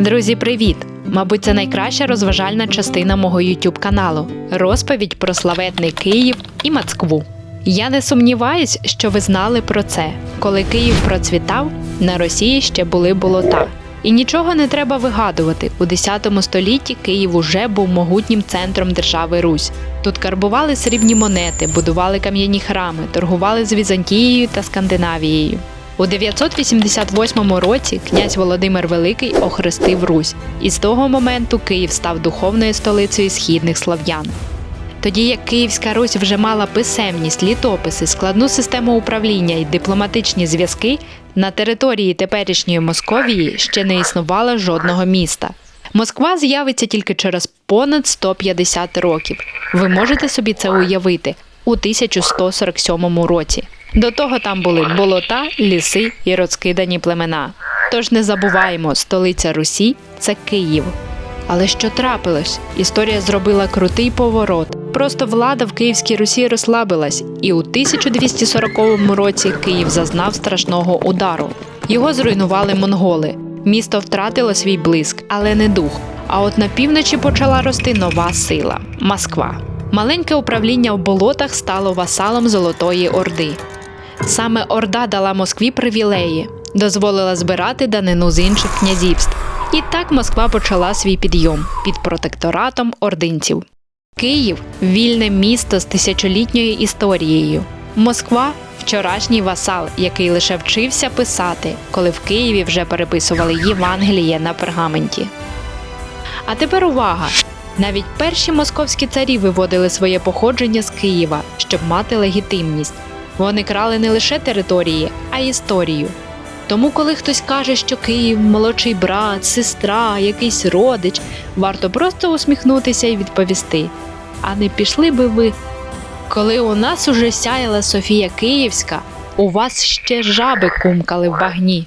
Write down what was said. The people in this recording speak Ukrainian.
Друзі, привіт! Мабуть, це найкраща розважальна частина мого YouTube каналу розповідь про славетний Київ і Москву. Я не сумніваюсь, що ви знали про це. Коли Київ процвітав, на Росії ще були болота. І нічого не треба вигадувати. У 10 столітті Київ уже був могутнім центром держави Русь. Тут карбували срібні монети, будували кам'яні храми, торгували з Візантією та Скандинавією. У 988 році князь Володимир Великий охрестив Русь, і з того моменту Київ став духовною столицею східних слав'ян. Тоді як Київська Русь вже мала писемність, літописи, складну систему управління і дипломатичні зв'язки, на території теперішньої Московії ще не існувало жодного міста. Москва з'явиться тільки через понад 150 років. Ви можете собі це уявити у 1147 році. До того там були болота, ліси і розкидані племена. Тож не забуваємо, столиця Русі це Київ. Але що трапилось? Історія зробила крутий поворот. Просто влада в Київській Русі розслабилась, і у 1240 році Київ зазнав страшного удару. Його зруйнували монголи. Місто втратило свій блиск, але не дух. А от на півночі почала рости нова сила Москва. Маленьке управління в болотах стало васалом Золотої Орди. Саме Орда дала Москві привілеї, дозволила збирати данину з інших князівств. І так Москва почала свій підйом під протекторатом ординців. Київ вільне місто з тисячолітньою історією. Москва вчорашній васал, який лише вчився писати, коли в Києві вже переписували Євангеліє на пергаменті. А тепер увага! Навіть перші московські царі виводили своє походження з Києва, щоб мати легітимність. Вони крали не лише території, а й історію. Тому, коли хтось каже, що Київ молодший брат, сестра, якийсь родич, варто просто усміхнутися і відповісти. А не пішли би ви, коли у нас уже сяяла Софія Київська, у вас ще жаби кумкали в багні.